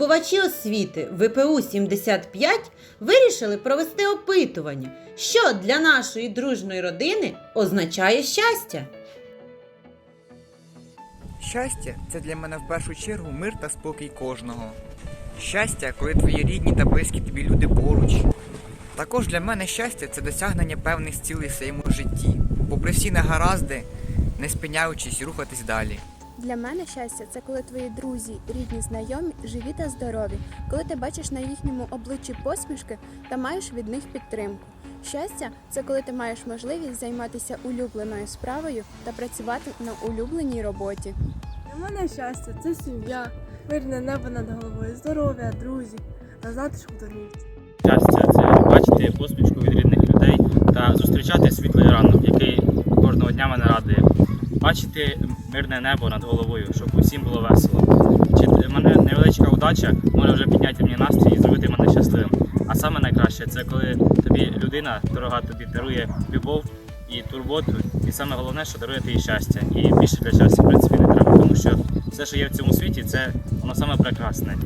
здобувачі освіти ВПУ 75 вирішили провести опитування, що для нашої дружної родини означає щастя. Щастя це для мене в першу чергу мир та спокій кожного. Щастя, коли твої рідні та близькі тобі люди поруч. Також для мене щастя це досягнення певних цілей в своєму житті, попри всі негаразди, не спиняючись рухатись далі. Для мене щастя це коли твої друзі, рідні, знайомі живі та здорові, коли ти бачиш на їхньому обличчі посмішки та маєш від них підтримку. Щастя це коли ти маєш можливість займатися улюбленою справою та працювати на улюбленій роботі. Для мене щастя це сім'я, мирне небо над головою, здоров'я, друзі та затишку домівці. Щастя це бачити посмішку від рідних людей та зустрічати світлий ранок, який кожного дня мене радує. Бачити мирне небо над головою, щоб усім було весело. Чи мене невеличка удача може вже підняти мені настрій і зробити мене щасливим. А саме найкраще це коли тобі людина дорога тобі дарує любов і турботу, і саме головне, що дарує тобі щастя. І більше для щастя, в принципі, не треба, тому що все, що є в цьому світі, це воно саме прекрасне.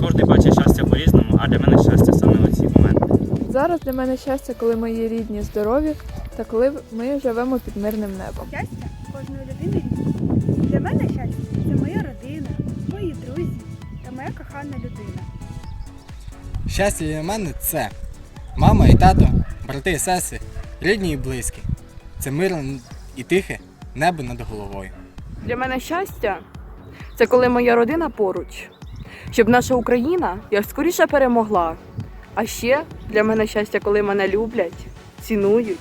Кожен бачить щастя по-різному, а для мене щастя саме в ці моменти. Зараз для мене щастя, коли мої рідні здорові та коли ми живемо під мирним небом. Щастя кожної людини різне. Для мене щастя це моя родина, мої друзі та моя кохана людина. Щастя для мене це мама і тато, брати і сестри, рідні і близькі. Це мирне і тихе небо над головою. Для мене щастя це коли моя родина поруч, щоб наша Україна як скоріше перемогла. А ще для мене щастя, коли мене люблять, цінують,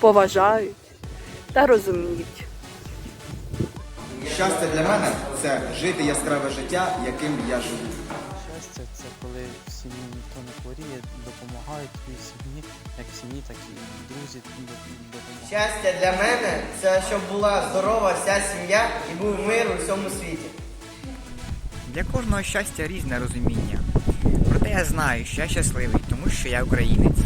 поважають та розуміють. Щастя для мене це жити яскраве життя, яким я живу. Щастя це коли в сім'ї ніхто не хворіє, допомагають твоїй сім'ї, як в сім'ї, так і друзі допомагають. Щастя для мене це щоб була здорова вся сім'я і був мир у всьому світі. Для кожного щастя різне розуміння. Проте я знаю, що я щасливий, тому що я українець.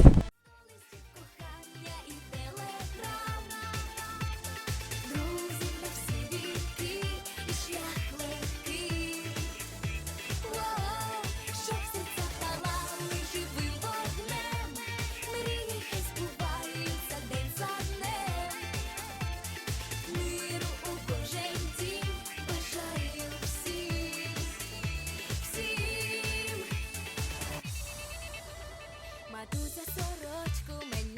матуся сорочку мені.